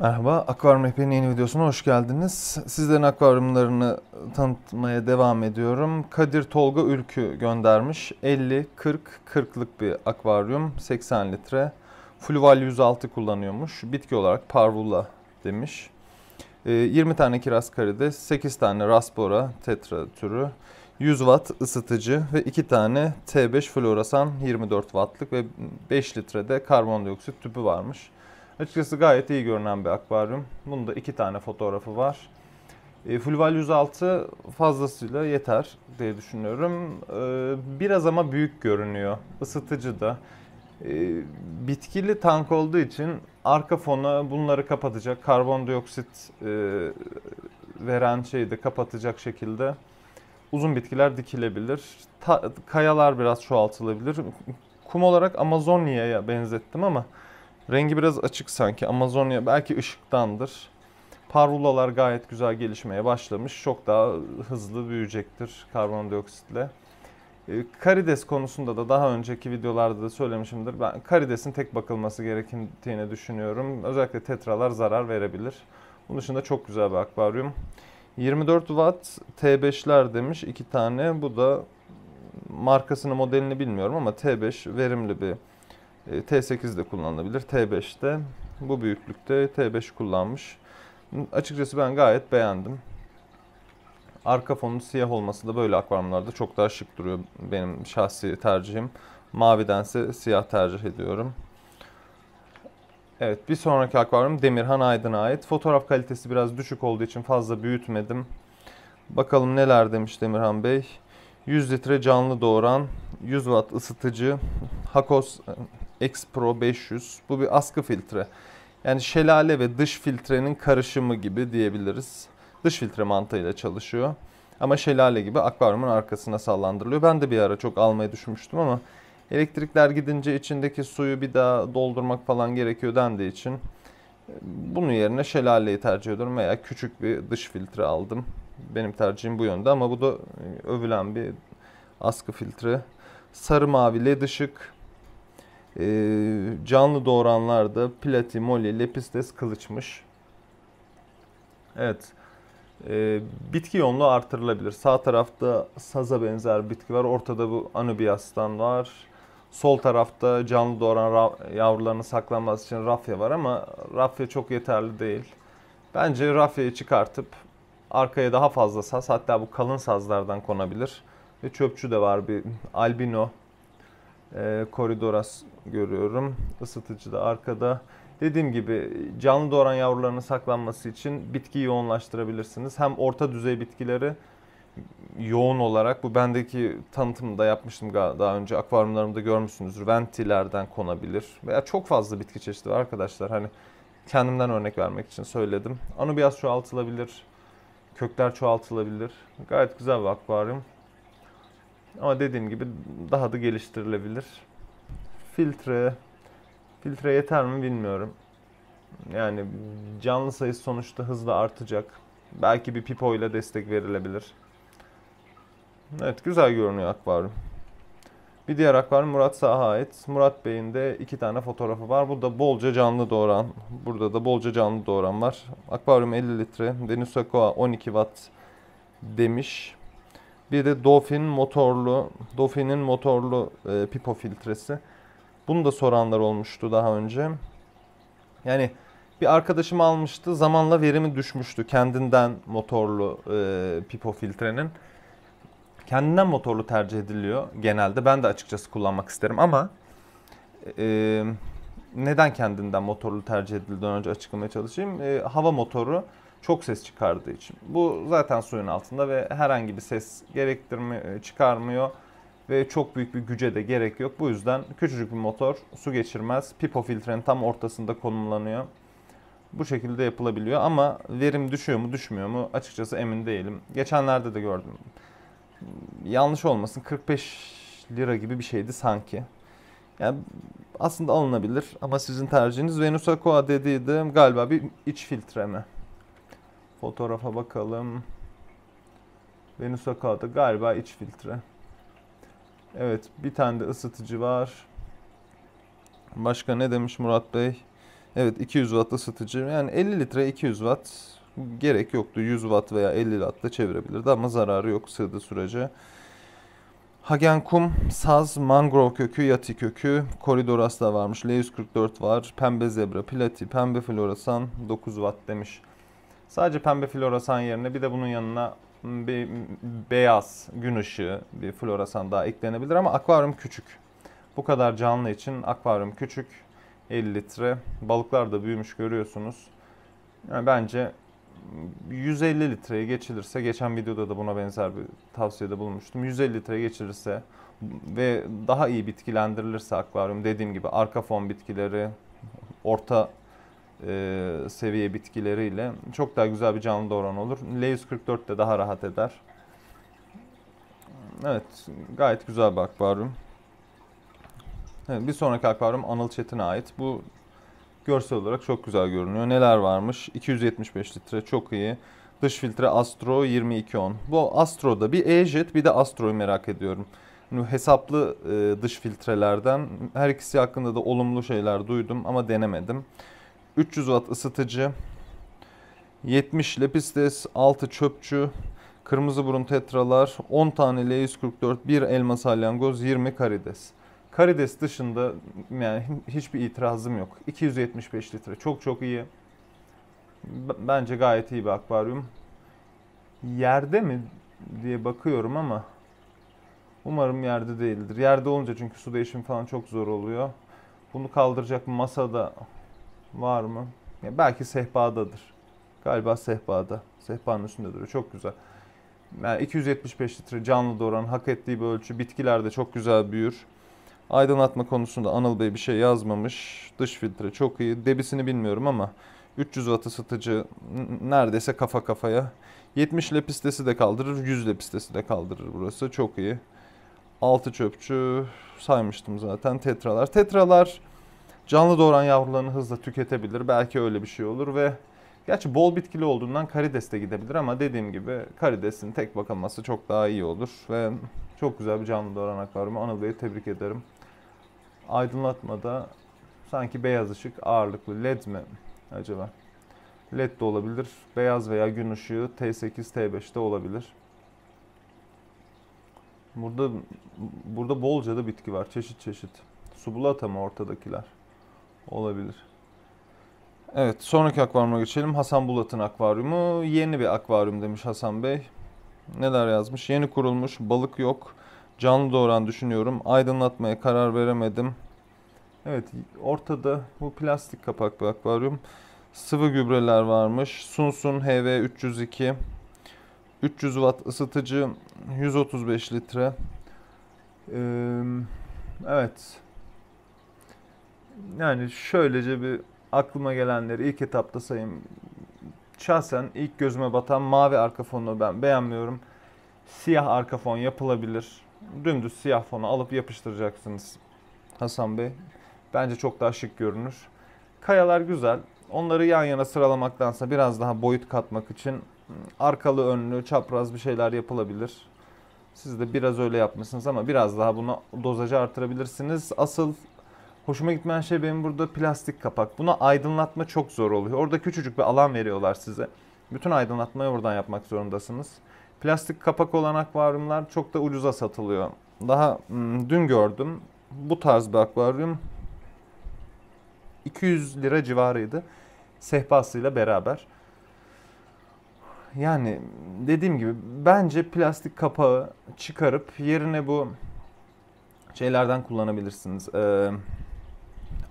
Merhaba, Akvaryum Rehberi'nin yeni videosuna hoş geldiniz. Sizlerin akvaryumlarını tanıtmaya devam ediyorum. Kadir Tolga Ülkü göndermiş. 50-40-40'lık bir akvaryum, 80 litre. Fluval 106 kullanıyormuş. Bitki olarak parvula demiş. 20 ee, tane kiraz karides, 8 tane raspora tetra türü, 100 watt ısıtıcı ve 2 tane T5 floresan 24 wattlık ve 5 litrede karbondioksit tüpü varmış. Açıkçası gayet iyi görünen bir akvaryum. Bunda iki tane fotoğrafı var. E, Fulval 106 fazlasıyla yeter diye düşünüyorum. E, biraz ama büyük görünüyor. Isıtıcı da. E, bitkili tank olduğu için arka fonu bunları kapatacak. Karbondioksit e, veren şeyi de kapatacak şekilde uzun bitkiler dikilebilir. Kayalar biraz çoğaltılabilir. Kum olarak Amazonya'ya benzettim ama Rengi biraz açık sanki. Amazonya belki ışıktandır. Parvulalar gayet güzel gelişmeye başlamış. Çok daha hızlı büyüyecektir karbondioksitle. Ee, karides konusunda da daha önceki videolarda da söylemişimdir. Ben karidesin tek bakılması gerektiğini düşünüyorum. Özellikle tetralar zarar verebilir. Bunun dışında çok güzel bir akvaryum. 24 watt T5'ler demiş iki tane. Bu da markasını modelini bilmiyorum ama T5 verimli bir e, T8 de kullanılabilir. T5'te bu büyüklükte T5 kullanmış. Açıkçası ben gayet beğendim. Arka fonu siyah olması da böyle akvaryumlarda çok daha şık duruyor benim şahsi tercihim. Mavidense siyah tercih ediyorum. Evet bir sonraki akvaryum Demirhan Aydın'a ait. Fotoğraf kalitesi biraz düşük olduğu için fazla büyütmedim. Bakalım neler demiş Demirhan Bey. 100 litre canlı doğuran, 100 watt ısıtıcı, Hakos X Pro 500. Bu bir askı filtre. Yani şelale ve dış filtrenin karışımı gibi diyebiliriz. Dış filtre mantığıyla çalışıyor. Ama şelale gibi akvaryumun arkasına sallandırılıyor. Ben de bir ara çok almayı düşünmüştüm ama elektrikler gidince içindeki suyu bir daha doldurmak falan gerekiyor dendiği için e, bunun yerine şelaleyi tercih ediyorum veya küçük bir dış filtre aldım. Benim tercihim bu yönde ama bu da e, övülen bir askı filtre. Sarı mavi led ışık, ee, canlı doğuranlarda plati, moli, lepistes, kılıçmış. Evet. Ee, bitki yoğunluğu artırılabilir. Sağ tarafta saza benzer bitki var. Ortada bu anubiastan var. Sol tarafta canlı doğuran yavrularının saklanması için rafya var ama rafya çok yeterli değil. Bence rafyayı çıkartıp arkaya daha fazla saz hatta bu kalın sazlardan konabilir. Ve çöpçü de var bir albino e, koridoras görüyorum. Isıtıcı da arkada. Dediğim gibi canlı doğuran yavrularının saklanması için bitkiyi yoğunlaştırabilirsiniz. Hem orta düzey bitkileri yoğun olarak bu bendeki tanıtımda yapmıştım daha önce akvaryumlarımda görmüşsünüzdür. Ventilerden konabilir veya çok fazla bitki çeşidi var arkadaşlar. Hani kendimden örnek vermek için söyledim. Anubias çoğaltılabilir. Kökler çoğaltılabilir. Gayet güzel bir akvaryum. Ama dediğim gibi daha da geliştirilebilir. Filtre filtre yeter mi bilmiyorum. Yani canlı sayısı sonuçta hızla artacak. Belki bir pipo ile destek verilebilir. Evet güzel görünüyor akvaryum. Bir diğer akvaryum Murat Sah'a ait. Murat Bey'in de iki tane fotoğrafı var. Burada bolca canlı doğuran. Burada da bolca canlı doğuran var. Akvaryum 50 litre. Deniz Aqua 12 watt demiş. Bir de Dolphin motorlu, Dolphin'in motorlu e, pipo filtresi. Bunu da soranlar olmuştu daha önce. Yani bir arkadaşım almıştı. Zamanla verimi düşmüştü kendinden motorlu e, pipo filtrenin. Kendinden motorlu tercih ediliyor genelde. Ben de açıkçası kullanmak isterim ama e, neden kendinden motorlu tercih edildiğinden önce açıklamaya çalışayım. E, hava motoru çok ses çıkardığı için. Bu zaten suyun altında ve herhangi bir ses gerektirmiyor, çıkarmıyor ve çok büyük bir güce de gerek yok. Bu yüzden küçücük bir motor su geçirmez. Pipo filtrenin tam ortasında konumlanıyor. Bu şekilde yapılabiliyor ama verim düşüyor mu düşmüyor mu açıkçası emin değilim. Geçenlerde de gördüm. Yanlış olmasın 45 lira gibi bir şeydi sanki. Yani aslında alınabilir ama sizin tercihiniz Venus Aqua dediydi galiba bir iç filtreme. Fotoğrafa bakalım. Venus Aqua'da galiba iç filtre. Evet bir tane de ısıtıcı var. Başka ne demiş Murat Bey? Evet 200 watt ısıtıcı. Yani 50 litre 200 watt gerek yoktu. 100 watt veya 50 watt da çevirebilirdi ama zararı yok sığdığı sürece. Hagenkum, saz, mangrove kökü, yati kökü, koridoras da varmış. L144 var. Pembe zebra, plati, pembe floresan 9 watt demiş. Sadece pembe floresan yerine bir de bunun yanına bir beyaz gün ışığı bir floresan daha eklenebilir ama akvaryum küçük. Bu kadar canlı için akvaryum küçük. 50 litre. Balıklar da büyümüş görüyorsunuz. Yani bence 150 litreye geçilirse, geçen videoda da buna benzer bir tavsiyede bulunmuştum. 150 litreye geçilirse ve daha iyi bitkilendirilirse akvaryum dediğim gibi arka fon bitkileri, orta e, seviye bitkileriyle çok daha güzel bir canlı oran olur. L144 de daha rahat eder. Evet, gayet güzel bir akvaryum. Evet, bir sonraki akvaryum Anıl Çetin'e ait. Bu görsel olarak çok güzel görünüyor. Neler varmış? 275 litre çok iyi. Dış filtre Astro 2210. Bu Astro'da bir E-Jet bir de Astro'yu merak ediyorum. Hesaplı e, dış filtrelerden her ikisi hakkında da olumlu şeyler duydum ama denemedim. 300 watt ısıtıcı, 70 lepistes, 6 çöpçü, kırmızı burun tetralar, 10 tane L144, 1 elma salyangoz, 20 karides. Karides dışında yani hiçbir itirazım yok. 275 litre çok çok iyi. Bence gayet iyi bir akvaryum. Yerde mi diye bakıyorum ama umarım yerde değildir. Yerde olunca çünkü su değişimi falan çok zor oluyor. Bunu kaldıracak masada var mı? Ya belki sehpadadır. Galiba sehpada. Sehpanın üstünde duruyor. Çok güzel. Yani 275 litre canlı doğuran hak ettiği bir ölçü. Bitkiler de çok güzel büyür. Aydınlatma konusunda Anıl Bey bir şey yazmamış. Dış filtre çok iyi. Debisini bilmiyorum ama 300 watt ısıtıcı neredeyse kafa kafaya. 70 lepistesi de kaldırır, 100 lepistesi de kaldırır burası. Çok iyi. 6 çöpçü saymıştım zaten. Tetralar. Tetralar canlı doğuran yavrularını hızla tüketebilir. Belki öyle bir şey olur ve gerçi bol bitkili olduğundan karides de gidebilir ama dediğim gibi karidesin tek bakılması çok daha iyi olur ve çok güzel bir canlı doğuran akvaryumu. Anıl Bey'i tebrik ederim aydınlatmada sanki beyaz ışık ağırlıklı led mi acaba? Led de olabilir. Beyaz veya gün ışığı T8, T5'te olabilir. Burada burada bolca da bitki var. Çeşit çeşit. Subulata mı ortadakiler? Olabilir. Evet sonraki akvaryuma geçelim. Hasan Bulat'ın akvaryumu. Yeni bir akvaryum demiş Hasan Bey. Neler yazmış? Yeni kurulmuş. Balık yok. Canlı doğuran düşünüyorum. Aydınlatmaya karar veremedim. Evet ortada bu plastik kapak bir akvaryum. Sıvı gübreler varmış. Sunsun HV 302. 300 watt ısıtıcı 135 litre. Ee, evet. Yani şöylece bir aklıma gelenleri ilk etapta sayayım. Şahsen ilk gözüme batan mavi arka fonunu ben beğenmiyorum. Siyah arka fon yapılabilir dümdüz siyah fonu alıp yapıştıracaksınız Hasan Bey. Bence çok daha şık görünür. Kayalar güzel. Onları yan yana sıralamaktansa biraz daha boyut katmak için arkalı önlü çapraz bir şeyler yapılabilir. Siz de biraz öyle yapmışsınız ama biraz daha bunu dozajı artırabilirsiniz. Asıl hoşuma gitmeyen şey benim burada plastik kapak. Buna aydınlatma çok zor oluyor. Orada küçücük bir alan veriyorlar size. Bütün aydınlatmayı oradan yapmak zorundasınız. Plastik kapak olan akvaryumlar çok da ucuza satılıyor. Daha hmm, dün gördüm. Bu tarz bir akvaryum 200 lira civarıydı. Sehpasıyla beraber. Yani dediğim gibi bence plastik kapağı çıkarıp yerine bu şeylerden kullanabilirsiniz. Ee,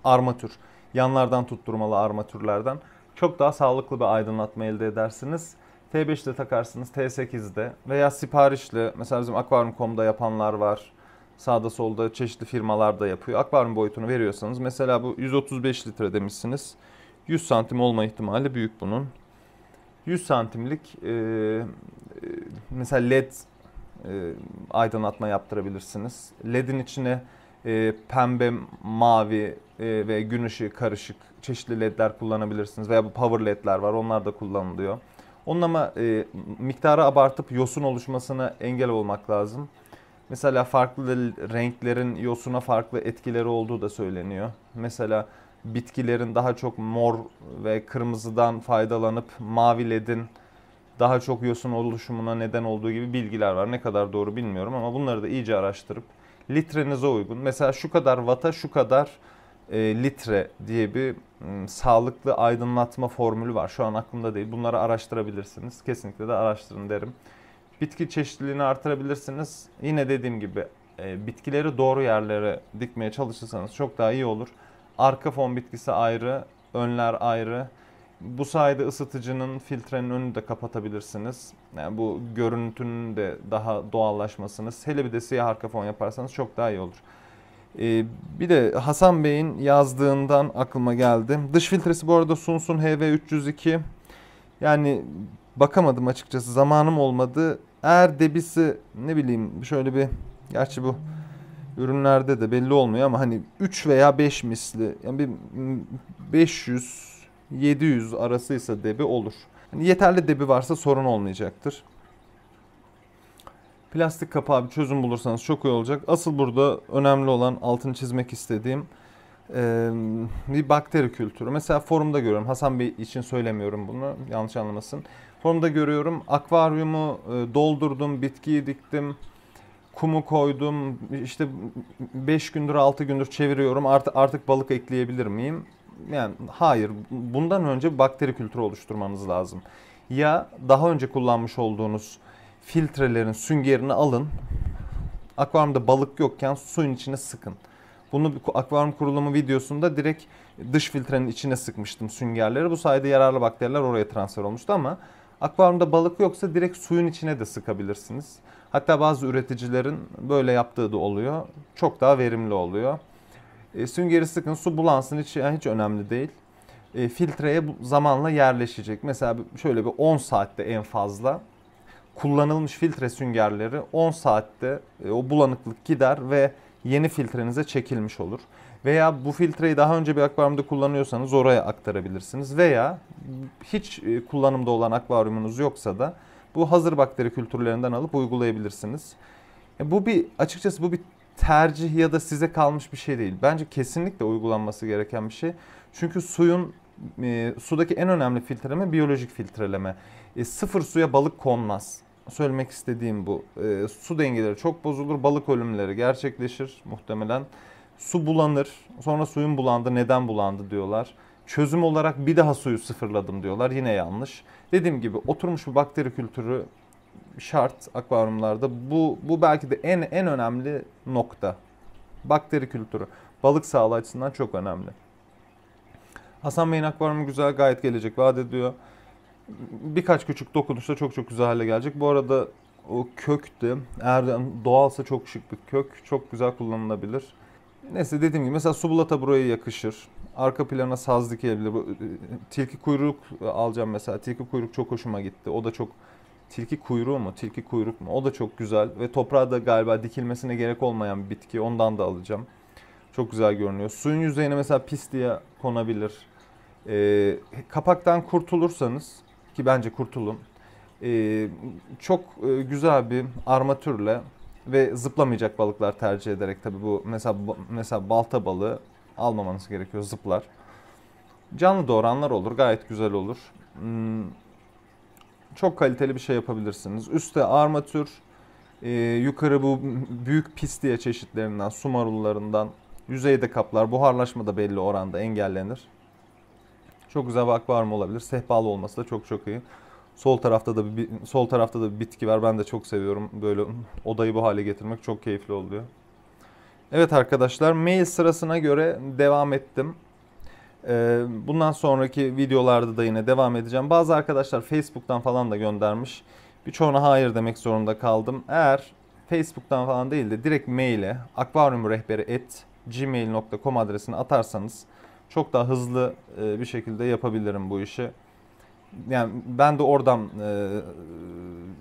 armatür. Yanlardan tutturmalı armatürlerden. Çok daha sağlıklı bir aydınlatma elde edersiniz. T5'te takarsınız, T8'de veya siparişli mesela bizim Aquarium.com'da yapanlar var. Sağda solda çeşitli firmalar da yapıyor. Akvaryum boyutunu veriyorsanız mesela bu 135 litre demişsiniz. 100 santim olma ihtimali büyük bunun. 100 santimlik e, e, mesela led e, aydınlatma yaptırabilirsiniz. Ledin içine e, pembe, mavi e, ve gün ışığı karışık çeşitli ledler kullanabilirsiniz. Veya bu power ledler var onlar da kullanılıyor. Onun ama e, miktarı abartıp yosun oluşmasına engel olmak lazım. Mesela farklı renklerin yosuna farklı etkileri olduğu da söyleniyor. Mesela bitkilerin daha çok mor ve kırmızıdan faydalanıp mavi ledin daha çok yosun oluşumuna neden olduğu gibi bilgiler var. Ne kadar doğru bilmiyorum ama bunları da iyice araştırıp litrenize uygun. Mesela şu kadar vata şu kadar e, litre diye bir m, sağlıklı aydınlatma formülü var. Şu an aklımda değil. Bunları araştırabilirsiniz. Kesinlikle de araştırın derim. Bitki çeşitliliğini artırabilirsiniz. Yine dediğim gibi e, bitkileri doğru yerlere dikmeye çalışırsanız çok daha iyi olur. Arka fon bitkisi ayrı, önler ayrı. Bu sayede ısıtıcının filtrenin önünü de kapatabilirsiniz. Yani bu görüntünün de daha doğallaşmasını, hele bir de siyah arka fon yaparsanız çok daha iyi olur. Ee, bir de Hasan Bey'in yazdığından aklıma geldi. Dış filtresi bu arada Sunsun HV302. Yani bakamadım açıkçası zamanım olmadı. Eğer debisi ne bileyim şöyle bir gerçi bu ürünlerde de belli olmuyor ama hani 3 veya 5 misli yani bir 500 700 arasıysa debi olur. Yani yeterli debi varsa sorun olmayacaktır. Plastik kapağı bir çözüm bulursanız çok iyi olacak. Asıl burada önemli olan altını çizmek istediğim bir bakteri kültürü. Mesela forumda görüyorum. Hasan Bey için söylemiyorum bunu. Yanlış anlamasın. Forumda görüyorum. Akvaryumu doldurdum, bitkiyi diktim kumu koydum. İşte 5 gündür 6 gündür çeviriyorum. Artık artık balık ekleyebilir miyim? Yani hayır. Bundan önce bakteri kültürü oluşturmanız lazım. Ya daha önce kullanmış olduğunuz filtrelerin süngerini alın. Akvaryumda balık yokken suyun içine sıkın. Bunu akvaryum kurulumu videosunda direkt dış filtrenin içine sıkmıştım süngerleri. Bu sayede yararlı bakteriler oraya transfer olmuştu ama akvaryumda balık yoksa direkt suyun içine de sıkabilirsiniz. Hatta bazı üreticilerin böyle yaptığı da oluyor. Çok daha verimli oluyor. E, süngeri sıkın, su bulansın hiç, yani hiç önemli değil. E, filtreye zamanla yerleşecek. Mesela şöyle bir 10 saatte en fazla kullanılmış filtre süngerleri 10 saatte e, o bulanıklık gider ve yeni filtrenize çekilmiş olur. Veya bu filtreyi daha önce bir akvaryumda kullanıyorsanız oraya aktarabilirsiniz. Veya hiç e, kullanımda olan akvaryumunuz yoksa da bu hazır bakteri kültürlerinden alıp uygulayabilirsiniz. E, bu bir açıkçası bu bir tercih ya da size kalmış bir şey değil. Bence kesinlikle uygulanması gereken bir şey. Çünkü suyun e, sudaki en önemli filtreleme biyolojik filtreleme. E, sıfır suya balık konmaz. Söylemek istediğim bu. E, su dengeleri çok bozulur, balık ölümleri gerçekleşir muhtemelen. Su bulanır, sonra suyun bulandı, neden bulandı diyorlar. Çözüm olarak bir daha suyu sıfırladım diyorlar, yine yanlış. Dediğim gibi oturmuş bir bakteri kültürü şart akvaryumlarda. Bu, bu belki de en, en önemli nokta. Bakteri kültürü. Balık sağlığı açısından çok önemli. Hasan Bey'in akvaryumu güzel, gayet gelecek vaat ediyor. Birkaç küçük dokunuşla çok çok güzel hale gelecek. Bu arada o köktü. Eğer doğalsa çok şık bir kök. Çok güzel kullanılabilir. Neyse dediğim gibi mesela subulata buraya yakışır. Arka plana saz dikebilir. Tilki kuyruk alacağım mesela. Tilki kuyruk çok hoşuma gitti. O da çok tilki kuyruğu mu? Tilki kuyruk mu? O da çok güzel ve toprağa da galiba dikilmesine gerek olmayan bir bitki. Ondan da alacağım. Çok güzel görünüyor. Suyun yüzeyine mesela pis diye konabilir. Ee, kapaktan kurtulursanız ki bence kurtulun. Ee, çok e, güzel bir armatürle ve zıplamayacak balıklar tercih ederek tabii bu mesela mesela balta balığı almamanız gerekiyor zıplar. Canlı doğranlar olur gayet güzel olur. Hmm, çok kaliteli bir şey yapabilirsiniz. Üste armatür, e, yukarı bu büyük pistiye çeşitlerinden, su marullarından, yüzeyde kaplar, buharlaşma da belli oranda engellenir. Çok güzel bir akvaryum olabilir. Sehpalı olması da çok çok iyi. Sol tarafta da bir sol tarafta da bir bitki var. Ben de çok seviyorum. Böyle odayı bu hale getirmek çok keyifli oluyor. Evet arkadaşlar mail sırasına göre devam ettim. Ee, bundan sonraki videolarda da yine devam edeceğim. Bazı arkadaşlar Facebook'tan falan da göndermiş. Birçoğuna hayır demek zorunda kaldım. Eğer Facebook'tan falan değil de direkt maile akvaryumrehberi@gmail.com adresine atarsanız çok daha hızlı e, bir şekilde yapabilirim bu işi. Yani ben de oradan e,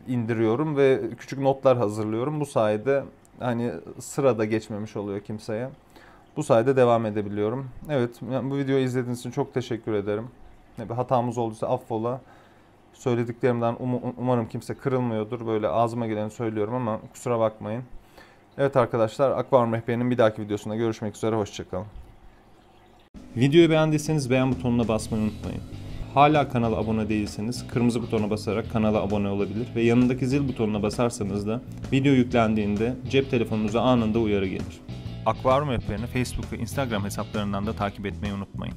indiriyorum ve küçük notlar hazırlıyorum. Bu sayede hani sırada geçmemiş oluyor kimseye. Bu sayede devam edebiliyorum. Evet bu videoyu izlediğiniz için çok teşekkür ederim. Bir hatamız olduysa affola. Söylediklerimden um umarım kimse kırılmıyordur. Böyle ağzıma geleni söylüyorum ama kusura bakmayın. Evet arkadaşlar Akvaryum Rehberi'nin bir dahaki videosunda görüşmek üzere. Hoşçakalın. Videoyu beğendiyseniz beğen butonuna basmayı unutmayın. Hala kanala abone değilseniz kırmızı butona basarak kanala abone olabilir ve yanındaki zil butonuna basarsanız da video yüklendiğinde cep telefonunuza anında uyarı gelir akvaryum rehberini Facebook ve Instagram hesaplarından da takip etmeyi unutmayın.